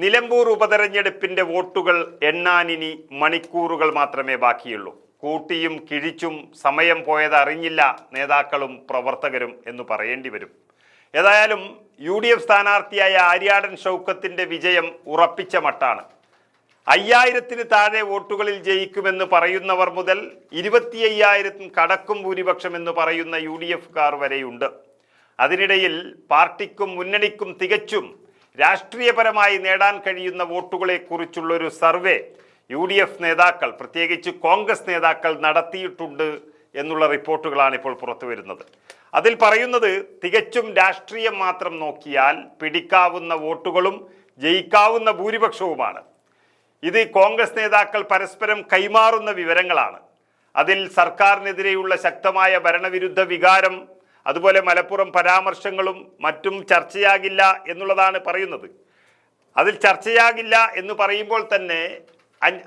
നിലമ്പൂർ ഉപതെരഞ്ഞെടുപ്പിന്റെ വോട്ടുകൾ എണ്ണാനിനി മണിക്കൂറുകൾ മാത്രമേ ബാക്കിയുള്ളൂ. കൂട്ടിയും കിഴിച്ചും സമയം പോയതറിഞ്ഞില്ല നേതാക്കളും പ്രവർത്തകരും എന്ന് പറയേണ്ടി വരും. ഏതായാലും യു ഡി എഫ് സ്ഥാനാർത്ഥിയായ ആര്യാടൻ ഷൗക്കത്തിന്റെ വിജയം ഉറപ്പിച്ച മട്ടാണ്. അയ്യായിരത്തിന് താഴെ വോട്ടുകളിൽ ജയിക്കുമെന്ന് പറയുന്നവർ മുതൽ ഇരുപത്തി അയ്യായിരത്തിന് കടക്കും ഭൂരിപക്ഷം എന്ന് പറയുന്ന യു ഡി എഫുകാർ വരെയുണ്ട്. അതിനിടയിൽ പാർട്ടിക്കും മുന്നണിക്കും തികച്ചും രാഷ്ട്രീയപരമായി നേടാൻ കഴിയുന്ന വോട്ടുകളെ കുറിച്ചുള്ളൊരു സർവേ യു ഡി എഫ് നേതാക്കൾ പ്രത്യേകിച്ച് കോൺഗ്രസ് നേതാക്കൾ നടത്തിയിട്ടുണ്ട് എന്നുള്ള റിപ്പോർട്ടുകളാണ് ഇപ്പോൾ പുറത്തു വരുന്നത് അതിൽ പറയുന്നത് തികച്ചും രാഷ്ട്രീയം മാത്രം നോക്കിയാൽ പിടിക്കാവുന്ന വോട്ടുകളും ജയിക്കാവുന്ന ഭൂരിപക്ഷവുമാണ്. ഇത് കോൺഗ്രസ് നേതാക്കൾ പരസ്പരം കൈമാറുന്ന വിവരങ്ങളാണ്. അതിൽ സർക്കാരിനെതിരെയുള്ള ശക്തമായ ഭരണവിരുദ്ധ വികാരം അതുപോലെ മലപ്പുറം പരാമർശങ്ങളും മറ്റും ചർച്ചയാകില്ല എന്നുള്ളതാണ് പറയുന്നത്. അതിൽ ചർച്ചയാകില്ല എന്ന് പറയുമ്പോൾ തന്നെ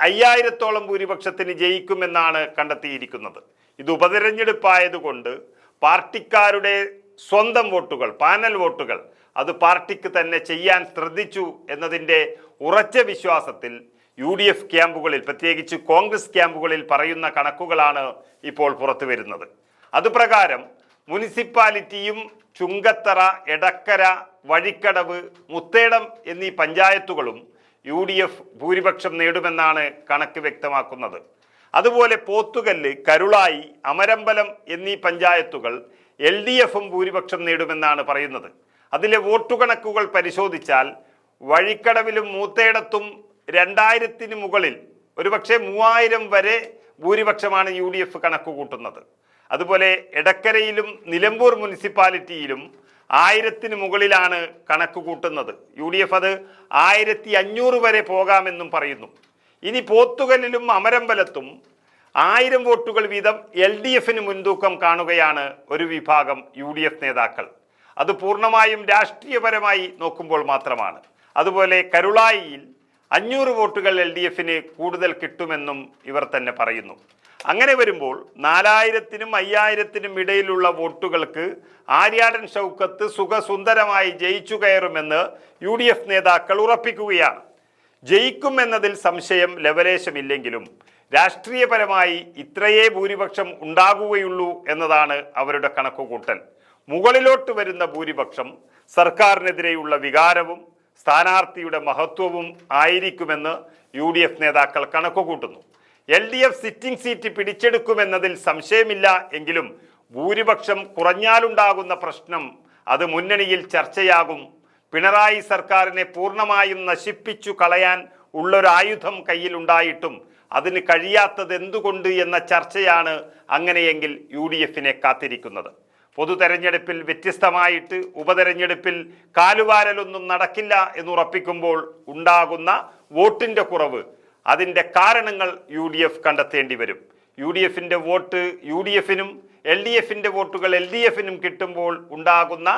അയ്യായിരത്തോളം ഭൂരിപക്ഷത്തിന് ജയിക്കുമെന്നാണ് കണ്ടെത്തിയിരിക്കുന്നത്. ഇത് ഉപതെരഞ്ഞെടുപ്പായതുകൊണ്ട് പാർട്ടിക്കാരുടെ സ്വന്തം വോട്ടുകൾ പാനൽ വോട്ടുകൾ അത് പാർട്ടിക്ക് തന്നെ ചെയ്യാൻ ശ്രദ്ധിച്ചു എന്നതിന്റെ ഉറച്ച വിശ്വാസത്തിൽ യു ഡി എഫ് ക്യാമ്പുകളിൽ പ്രത്യേകിച്ച് കോൺഗ്രസ് ക്യാമ്പുകളിൽ പറയുന്ന കണക്കുകളാണ് ഇപ്പോൾ പുറത്തു വരുന്നത് അതുപ്രകാരം മുനിസിപ്പാലിറ്റിയും ചുങ്കത്തറ എടക്കര വഴിക്കടവ് മുത്തേടം എന്നീ പഞ്ചായത്തുകളും യു ഡി എഫ് ഭൂരിപക്ഷം നേടുമെന്നാണ് കണക്ക് വ്യക്തമാക്കുന്നത്. അതുപോലെ പോത്തുകല്ല് കരുളായി അമരമ്പലം എന്നീ പഞ്ചായത്തുകൾ എൽ ഡി എഫും ഭൂരിപക്ഷം നേടുമെന്നാണ് പറയുന്നത്. അതിലെ വോട്ടു കണക്കുകൾ പരിശോധിച്ചാൽ വഴിക്കടവിലും മൂത്തേടത്തും രണ്ടായിരത്തിന് മുകളിൽ ഒരുപക്ഷെ മൂവായിരം വരെ ഭൂരിപക്ഷമാണ് യു ഡി എഫ് കണക്ക് കൂട്ടുന്നത്. അതുപോലെ എടക്കരയിലും നിലമ്പൂർ മുനിസിപ്പാലിറ്റിയിലും ആയിരത്തിന് മുകളിലാണ് കണക്ക് കൂട്ടുന്നത്. യു ഡി എഫ് അത് ആയിരത്തി അഞ്ഞൂറ് വരെ പോകാമെന്നും പറയുന്നു. ഇനി പോത്തുകല്ലിലും അമരമ്പലത്തും ആയിരം വോട്ടുകൾ വീതം എൽ ഡി എഫിന് മുൻതൂക്കം കാണുകയാണ് ഒരു വിഭാഗം യു ഡി എഫ് നേതാക്കൾ. അത് പൂർണമായും രാഷ്ട്രീയപരമായി നോക്കുമ്പോൾ മാത്രമാണ്. അതുപോലെ കരുളായിയിൽ അഞ്ഞൂറ് വോട്ടുകൾ എൽ ഡി എഫിന് കൂടുതൽ കിട്ടുമെന്നും ഇവർ തന്നെ പറയുന്നു. അങ്ങനെ വരുമ്പോൾ നാലായിരത്തിനും അയ്യായിരത്തിനും ഇടയിലുള്ള വോട്ടുകൾക്ക് ആര്യാടൻ ഷൗക്കത്ത് സുഖസുന്ദരമായി ജയിച്ചു കയറുമെന്ന് യു ഡി എഫ് നേതാക്കൾ ഉറപ്പിക്കുകയാണ്. ജയിക്കുമെന്നതിൽ സംശയം ലവലേശമില്ലെങ്കിലും രാഷ്ട്രീയപരമായി ഇത്രയേ ഭൂരിപക്ഷം ഉണ്ടാകുകയുള്ളൂ എന്നതാണ് അവരുടെ കണക്കുകൂട്ടൽ. മുകളിലോട്ട് വരുന്ന ഭൂരിപക്ഷം സർക്കാരിനെതിരെയുള്ള വികാരവും സ്ഥാനാർത്ഥിയുടെ മഹത്വവും ആയിരിക്കുമെന്ന് യു ഡി എഫ് നേതാക്കൾ കണക്കുകൂട്ടുന്നു. L D F sitting seat പിടിച്ചെടുക്കുമെന്നതിൽ സംശയമില്ല എങ്കിലും ഭൂരിപക്ഷം കുറഞ്ഞാലുണ്ടാകുന്ന പ്രശ്നം അത് മുന്നണിയിൽ ചർച്ചയാകും. പിണറായി സർക്കാരിനെ പൂർണമായും നശിപ്പിച്ചു കളയാൻ ഉള്ളൊരായുധം കയ്യിലുണ്ടായിട്ടും അതിന് കഴിയാത്തത് എന്തുകൊണ്ട് എന്ന ചർച്ചയാണ് അങ്ങനെയെങ്കിൽ യു ഡി എഫിനെ കാത്തിരിക്കുന്നത്. പൊതു തെരഞ്ഞെടുപ്പിൽ വ്യത്യസ്തമായിട്ട് ഉപതെരഞ്ഞെടുപ്പിൽ കാലുവാരലൊന്നും നടക്കില്ല എന്നുറപ്പിക്കുമ്പോൾ ഉണ്ടാകുന്ന വോട്ടിന്റെ കുറവ്. അതിന്റെ കാരണങ്ങൾ യു ഡി എഫ് കണ്ടെത്തേണ്ടി വരും. യു ഡി എഫിന്റെ വോട്ട് യു ഡി എഫിനും എൽ ഡി എഫിന്റെ വോട്ടുകൾ എൽ ഡി എഫിനും കിട്ടുമ്പോൾ ഉണ്ടാകുന്ന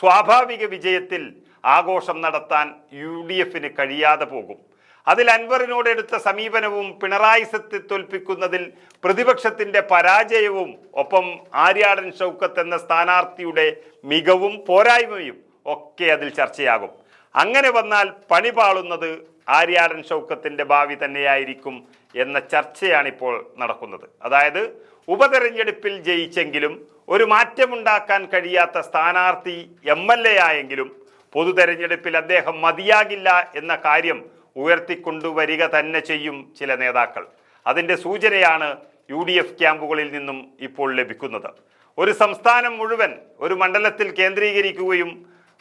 സ്വാഭാവിക വിജയത്തിൽ ആഘോഷം നടത്താൻ യു ഡി എഫിന് കഴിയാതെ പോകും. അതിൽ അൻവറിനോട് എടുത്ത സമീപനവും പിണറായി സത്തെ തോൽപ്പിക്കുന്നതിൽ പ്രതിപക്ഷത്തിന്റെ പരാജയവും ഒപ്പം ആര്യാടൻ ഷൗക്കത്ത് എന്ന സ്ഥാനാർത്ഥിയുടെ മികവും പോരായ്മയും ഒക്കെ അതിൽ ചർച്ചയാകും. അങ്ങനെ വന്നാൽ പണി പാളുന്നത് ആര്യാടൻ ഷൗക്കത്തിന്റെ ഭാവി തന്നെയായിരിക്കും എന്ന ചർച്ചയാണിപ്പോൾ നടക്കുന്നത്. അതായത് ഉപതെരഞ്ഞെടുപ്പിൽ ജയിച്ചെങ്കിലും ഒരു മാറ്റമുണ്ടാക്കാൻ കഴിയാത്ത സ്ഥാനാർത്ഥി എം എൽ എ ആയെങ്കിലും പൊതു തെരഞ്ഞെടുപ്പിൽ അദ്ദേഹം മതിയാകില്ല എന്ന കാര്യം ഉയർത്തിക്കൊണ്ടുവരിക തന്നെ ചെയ്യും ചില നേതാക്കൾ. അതിന്റെ സൂചനയാണ് യു ഡി എഫ് ക്യാമ്പുകളിൽ നിന്നും ഇപ്പോൾ ലഭിക്കുന്നത്. ഒരു സംസ്ഥാനം മുഴുവൻ ഒരു മണ്ഡലത്തിൽ കേന്ദ്രീകരിക്കുകയും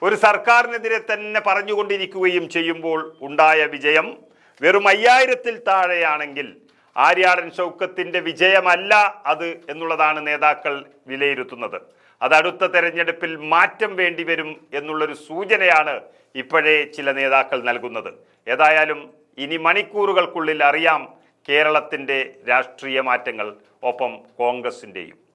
ഒരു സർക്കാരിനെതിരെ തന്നെ പറഞ്ഞുകൊണ്ടിരിക്കുകയും ചെയ്യുമ്പോൾ ഉണ്ടായ വിജയം വെറും അയ്യായിരത്തിൽ താഴെയാണെങ്കിൽ ആര്യാടൻ ചൗക്കത്തിന്റെ വിജയമല്ല അത് എന്നുള്ളതാണ് നേതാക്കൾ വിലയിരുത്തുന്നത്. അത് അടുത്ത തെരഞ്ഞെടുപ്പിൽ മാറ്റം വേണ്ടിവരും എന്നുള്ളൊരു സൂചനയാണ് ഇപ്പോഴേ ചില നേതാക്കൾ നൽകുന്നത്. ഏതായാലും ഇനി മണിക്കൂറുകൾക്കുള്ളിൽ അറിയാം കേരളത്തിന്റെ രാഷ്ട്രീയ മാറ്റങ്ങൾ ഒപ്പം കോൺഗ്രസിന്റെയും.